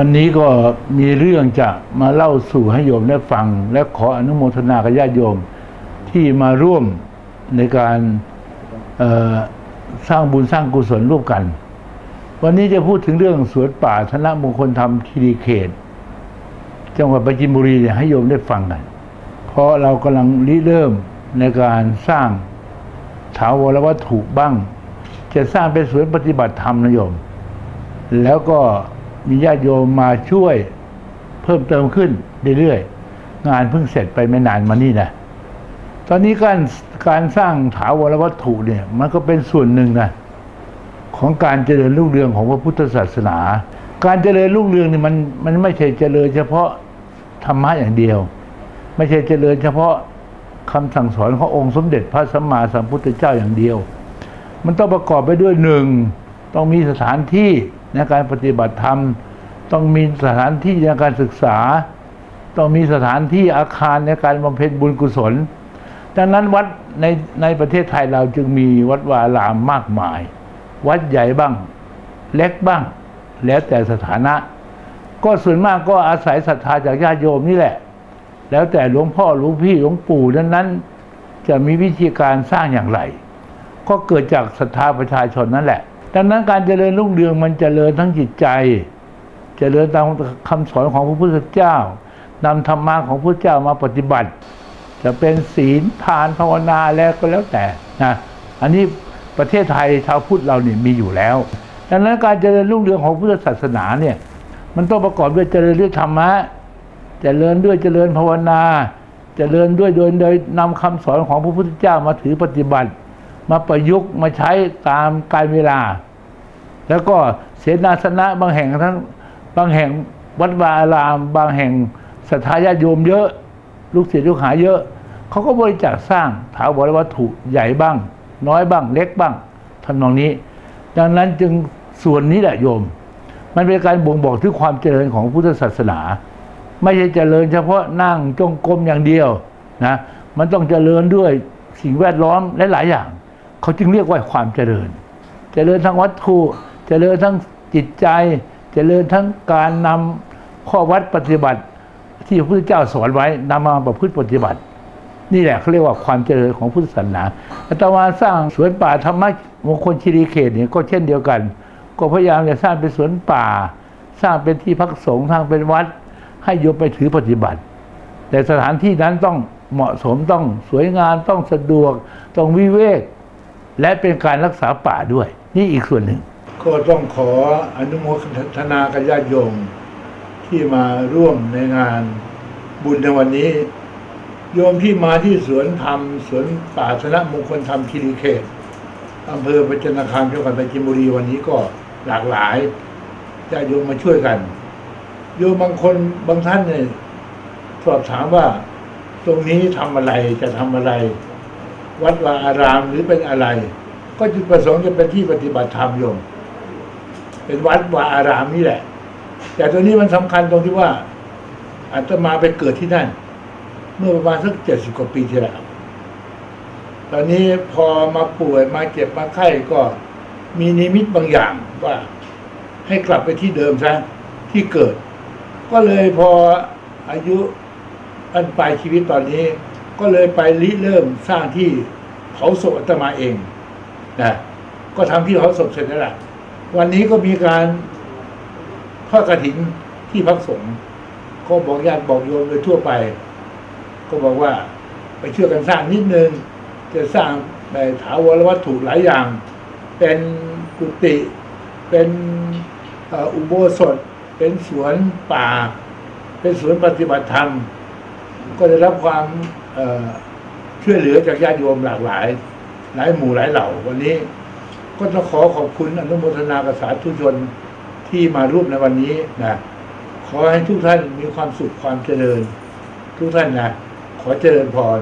วันนี้ก็มีเรื่องจะมาเล่าสู่ให้โยมได้ฟัง และขออนุโมทนากับญาติโยมที่มาร่วมในการสร้างบุญสร้างกุศลร่วมกัน วันนี้จะพูดถึงเรื่องสวนป่าธนมงคลธรรมคีรีเขต จังหวัดปราจินบุรีเนี่ยให้โยมได้ฟังกัน เพราะเรากำลังริเริ่มในการสร้างถาวรวัตถุบ้าง จะสร้างเป็นสวนปฏิบัติธรรมนะโยม แล้วก็ มีญาติโยมมาช่วยเพิ่มเติมขึ้นเรื่อยๆ งานเพิ่งเสร็จไปไม่นานมานี่นะ ตอนนี้การการสร้างถาวรวัตถุเนี่ย มันก็เป็นส่วนหนึ่งนะของการเจริญรุ่งเรืองของพระพุทธศาสนา การเจริญรุ่งเรืองนี่มันมันไม่ใช่เจริญเฉพาะธรรมะอย่างเดียว ไม่ใช่เจริญเฉพาะคำสั่งสอนขององค์สมเด็จพระสัมมาสัมพุทธเจ้าอย่างเดียว มันต้องประกอบไปด้วยหนึ่งต้องมีสถานที่ ในการปฏิบัติธรรม ต้องมีสถานที่ในการศึกษา ต้องมีสถานที่อาคารในการบำเพ็ญบุญกุศล ดังนั้นวัดในในประเทศไทยเราจึงมีวัดวาอารามมากมาย วัดใหญ่บ้าง เล็กบ้าง แล้วแต่สถานะ ก็ส่วนมากก็อาศัยศรัทธาจากญาติโยมนี่แหละ แล้วแต่หลวงพ่อหลวงพี่หลวงปู่นั้นนั้นๆจะมีวิธีการสร้างอย่างไร ก็เกิดจากศรัทธาประชาชนนั่นแหละ ดังนั้นการเจริญรุ่งเรืองมันเจริญทั้งจิตใจ เจริญตามคำสอนของพระพุทธเจ้านำธรรมะของพระเจ้ามาปฏิบัติ จะเป็นศีลทานภาวนาแล้วก็แล้วแต่นะอันนี้ประเทศไทยชาวพุทธเราเนี่ยมีอยู่แล้ว ดังนั้นการเจริญรุ่งเรืองของพุทธศาสนาเนี่ยมันต้องประกอบด้วยเจริญด้วยธรรมะ เจริญด้วยเจริญภาวนา เจริญด้วยโดยโดยนำคำสอนของพระพุทธเจ้ามาถือปฏิบัติ มาประยุกต์มาใช้ตามกาลเวลา แล้วก็เสนาสนะบางแห่งทั้งบางแห่งวัดวาอาราม บางแห่งศรัทธาญาติโยมเยอะ ลูกศิษย์ลูกหาเยอะ เขาก็บริจาคสร้างถาวรวัตถุใหญ่บ้าง น้อยบ้าง เล็กบ้างทำนองนี้ ดังนั้นจึงส่วนนี้แหละโยม มันเป็นการบ่งบอกถึงความเจริญของพุทธศาสนา ไม่ใช่เจริญเฉพาะนั่งจงกรมอย่างเดียวนะมันต้องเจริญด้วยสิ่งแวดล้อมหลายๆอย่าง เขาจึงเรียกว่าความเจริญ เจริญทั้งวัตถุ เจริญทั้งจิตใจ เจริญทั้งการนำข้อวัดปฏิบัติ ที่พระพุทธเจ้าสอนไว้นำมาประพฤติปฏิบัติ นี่แหละเขาเรียกว่าความเจริญของพุทธศาสนาอาตมาสร้างสวนป่าธรรมะมงคลคีรีเขตเนี่ยก็เช่นเดียวกัน ก็พยายามจะสร้างเป็นสวนป่า สร้างเป็นที่พักสงฆ์สร้างเป็นวัด ให้โยมไปถือปฏิบัติ แต่สถานที่นั้นต้องเหมาะสมต้องสวยงามต้องสะดวก ต้องวิเวก และเป็นการรักษาป่าด้วย นี่อีกส่วนหนึ่ง ก็ต้องขออนุโมทนากับญาติโยมที่มาร่วมในงานบุญในวันนี้ โยมที่มาที่สวนธรรมสวนป่าชนะมงคลธรรมคีรีเขตอำเภอประจันตคามจังหวัดปราจีนบุรีวันนี้ก็หลากหลายญาติโยมมาช่วยกัน โยมบางคนบางท่านเนี่ยสอบถามว่า ตรงนี้ทำอะไรจะทำอะไร วัดวาอารามหรือเป็นอะไร ก็จุดประสงค์จะเป็นที่ปฏิบัติธรรมโยมเป็นวัดวาอารามนี่แหละ แต่ตัวนี้มันสำคัญตรงที่ว่าอาตมาไปเกิดที่นั่น เมื่อประมาณสักเจ็ดสิบกว่าปีที่แล้วตอนนี้พอมาป่วยมาเจ็บมาไข้ก็มีนิมิตบางอย่างว่า ให้กลับไปที่เดิมซะที่เกิด ก็เลยพออายุอันปลายชีวิตตอนนี้ ก็เลยไปริเริ่มสร้างที่เผาศพอาตมาเองนะก็ทำที่เผาศพเสร็จแล้วล่ะวันนี้ก็มีการทอดกระถินที่พักสงฆ์ก็บอกญาติบอกโยมโดยทั่วไป ก็บอกว่าไปช่วยกันสร้างนิดนึง จะสร้างในถาวรวัตถุหลายอย่าง เป็นกุฏิเป็นอุโบสถ เป็นสวนป่า เป็นสวนปฏิบัติธรรม ก็ได้รับความ ช่วยเหลือจากญาติโยมหลากหลาย หลายหมู่หลายเหล่า วันนี้ ก็ต้องขอขอบคุณอนุโมทนากับสาธุชนที่มาร่วมในวันนี้นะขอให้ทุกท่านมีความสุขความเจริญ ทุกท่านนะขอเจริญพร